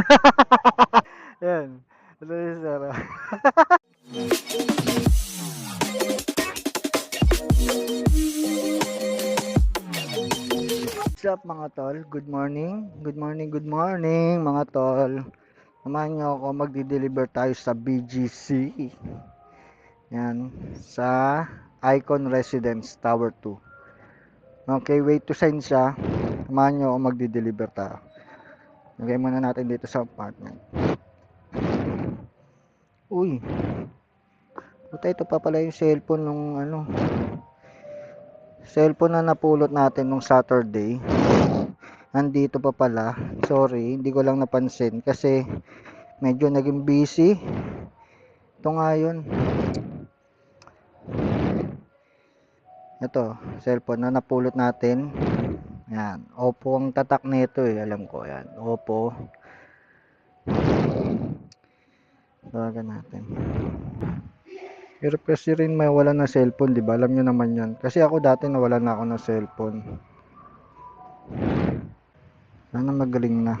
Yan. Ito sir. oh. What's up mga tol? Good morning. Good morning, good morning mga tol. Samahan niyo ako magdi-deliver tayo sa BGC. Yan. Sa Icon Residence Tower 2. Okay, wait to sign siya. Samahan niyo ako magdi-deliver tayo. Lagay muna natin dito sa apartment. Uy. Buta ito pa pala yung cellphone nung ano. Cellphone na napulot natin nung Saturday. Nandito pa pala. Sorry, hindi ko lang napansin kasi medyo naging busy. Ito nga yun. Ito, cellphone na napulot natin. Yan. Oppo ang tatak nito eh. Alam ko yan. Oppo. Tawagan natin. Pero kasi rin may wala na cellphone, di ba? Alam nyo naman yan. Kasi ako dati nawala na ako ng cellphone. Sana magaling na.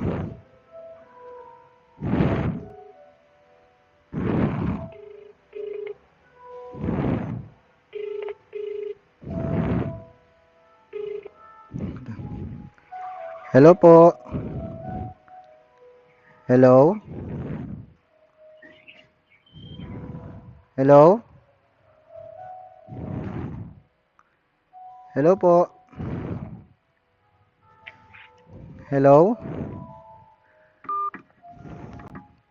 Hello po. Hello? Hello? Hello po. Hello?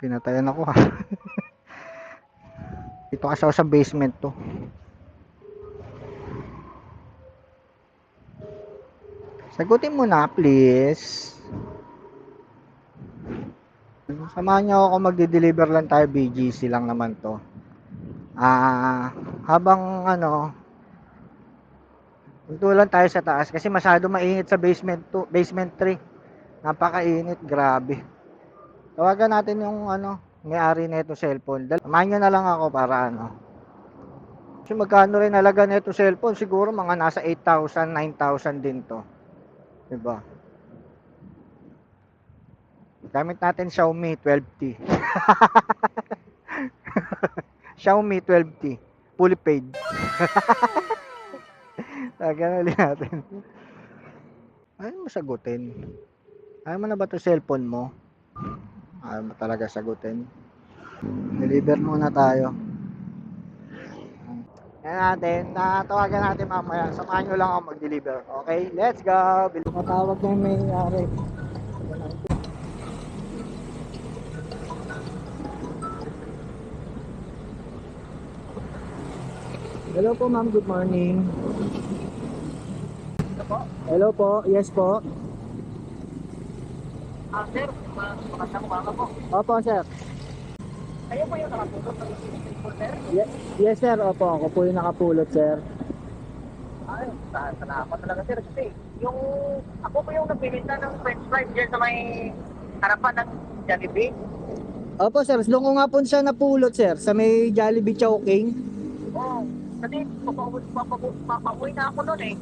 Pinatayan ako ha. Dito kasi sa basement to. Sagutin mo na, please. Samahan niyo ako magde-deliver lang tayo BGC lang naman to. Ah, habang ano, punto lang tayo sa taas kasi masyado mainit sa basement 2, basement 3. Napakainit, grabe. Tawagan natin yung ano, may-ari nito cellphone. Samahan niyo na lang ako para ano. Kasi magkano rin halaga nito cellphone? Siguro mga nasa 8,000, 9,000 din to. 'Di ba? Gamit natin Xiaomi 12T. Xiaomi 12T. Fully paid. Tagan ulit natin. Ayaw mo sagutin. Ayaw mo na ba ito cellphone mo? Ayaw mo talaga sagutin. Deliver muna tayo. Yan natin. Tatawagan natin mamaya. Samahan nyo lang ako mag-deliver. Okay? Let's go! Bil- Matawag na yung may-ari. Hello po ma'am, good morning. Hello po, yes po. Ah, sir, ma- magandang umaga po. Opo sir. Kayo po yung nakatutok ng po, sir? Yes, yes sir, opo, ako po yung nakapulot sir. Ay, sa salamat talaga, sir. Kasi yung, ako po yung nagbibenta ng french fries dyan sa may harapan ng Jollibee. Opo sir, doon ko nga po siya napulot sir, sa may Jollibee Chowking. Oo. Kasi papauwi, papauwi, papauwi na ako noon eh.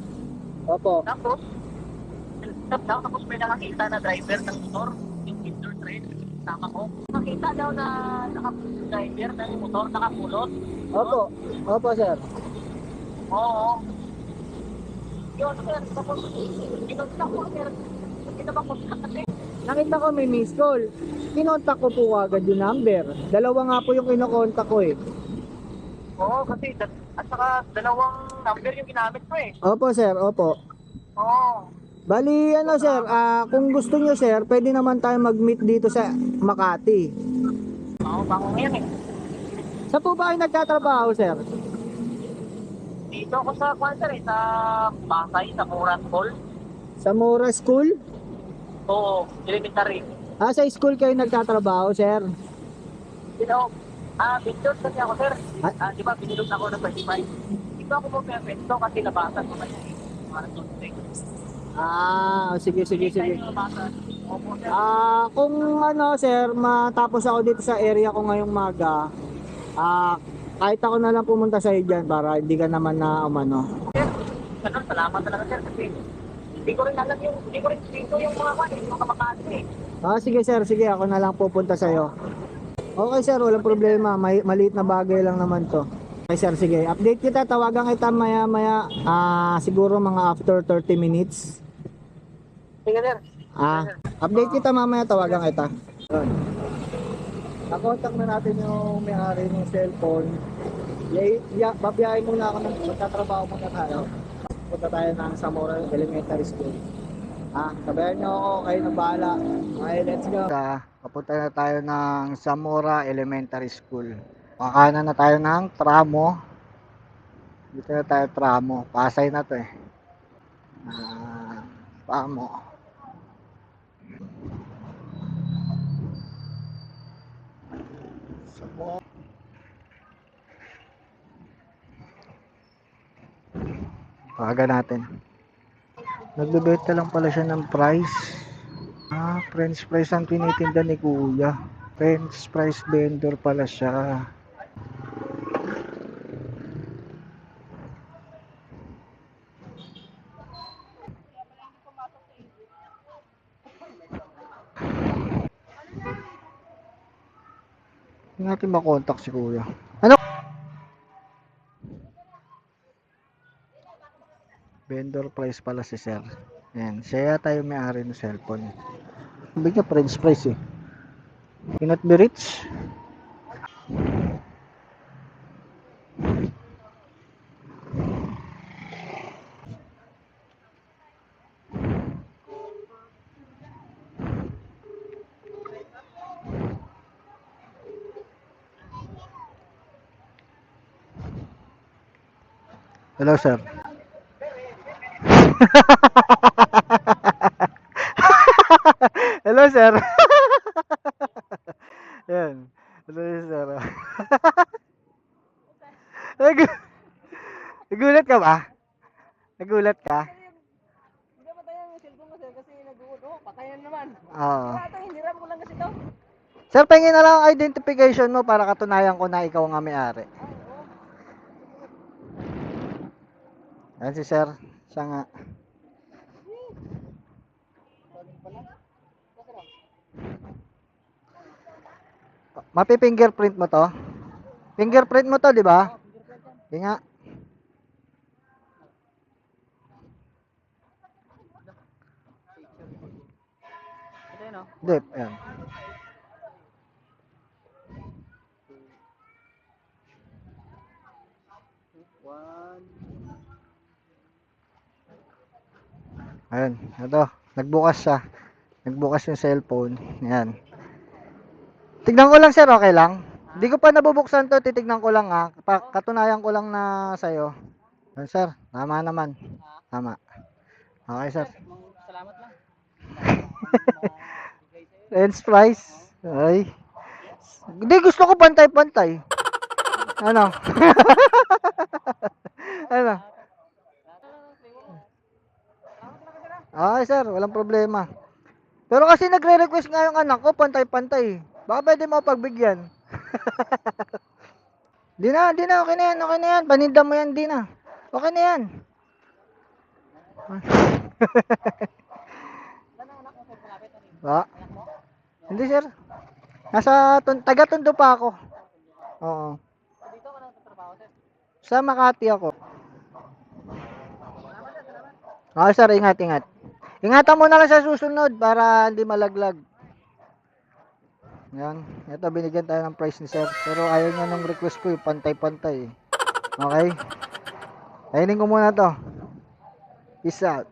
Opo. Tapos, daw, tapos may nakakita na driver ng motor, yung Kinder Train, sama ko. Nakita daw na naka-driver ng motor, nakapulot. Opo. Opo sir. Oo. Yun, sir. Tapos, inunta ko, sir. Kinabang ko kasi. Nakita ko may miss call. Kinontak ko po agad yung number. Dalawa nga po yung kinokontak ko eh. Oo, kasi, at saka dalawang number yung ginamit ko eh. Opo sir, opo. Oo. Bali ano sir, ah, kung gusto nyo sir, pwede naman tayo mag-meet dito sa Makati. Oo, bango ngayon eh. Sa po ba kayo nagtatrabaho sir? Dito ako sa, sir eh, sa Pasay, sa Murat Hall. Sa Mora School? Oo, elementary. Ah, sa school kayo nagtatrabaho sir? Dito, ah, binilot kasi ako, sir. Ah? Ah, di ba, binilot ako ng 25. Dito ako mo pwede kasi labasan ko na yun eh. Para tuntay. Ah, sige sige sige. Opo, sir. Ah, kung ano sir, matapos ako dito sa area ko ngayong maga, ah, kahit ako na lang pumunta sa iyo dyan para hindi ka naman na umano. Sir, ganun, salamat talaga sir kasi hindi ko rin alam yung, hindi ko rin dito yung mga kwan, yung mga makati eh. Ah, sige sir, sige ako na lang pupunta sa iyo. Okay sir, walang problema. May maliit na bagay lang naman to. Okay sir, sige. Update kita, tawagan kita maya maya ah siguro mga after 30 minutes. Sige, sir. Ah, update kita mamaya, tawagan kita. Nakontak na natin yung may-ari ng cellphone. Yay, ya, babiyahin muna ako ng magtatrabaho muna tayo. Punta tayo ng Zamora Elementary School. Ah, sabayan niyo ako, kayo na bahala. Okay, let's go. Papunta na tayo ng Zamora Elementary School. Makanan na tayo ng tramo. Dito na tayo tramo. Pasay na to eh. Ah, tramo. Zamora. Paga natin. Nagbebenta lang pala siya ng price. Ah, french fries ang tinitinda ni kuya. French fries vendor pala siya. Natin makontak si kuya. Ano? Vendor price pala si sir. Ayan, siya yata yung may-ari ng cellphone. Sabi niya french fries eh. Cannot be Hello, sir. Hello, sir. Yan. Hello, sir. Nag- Nagulat ka ba? Nagulat ka? Hindi ba tayo yung cellphone ko, sir? Kasi nag-uod. Oh, patayan naman. Oo. Tayo, hiniram ko lang kasi to. Sir, pengin na lang ang identification mo para katunayan ko na ikaw ang may-ari. Yan si sir. Siya nga. Mapi-fingerprint mo to? Fingerprint mo to, di ba? Di nga. Hindi, ayan. One. Ayan, ito. Nagbukas siya. Nagbukas yung cellphone. Ayan. Tignan ko lang sir, okay lang? Hindi ko pa nabubuksan to, titignan ko lang ha. Pa, katunayan ko lang na sa'yo. Ayan, sir, tama naman. Tama. Okay sir. Salamat lang. French fries. Ay. Hindi, gusto ko pantay-pantay. Ano? ano? Okay sir, walang problema. Pero kasi nagre-request nga yung anak ko, pantay-pantay. Baka pwede mo pagbigyan. di na, di na, okay na yan, okay na yan. Paninda mo yan, di na. Okay na yan. Ba? Hindi sir. Nasa tun- taga Tondo pa ako. Oo. Dito ka nagtatrabaho, sir. Sa Makati ako. Okay sir, ingat, ingat. Ingatan mo na lang sa susunod para hindi malaglag. Yan. Ito, binigyan tayo ng price ni sir. Pero ayaw niya nung request ko, yung pantay-pantay. Okay? Kainin ko muna to. Peace out.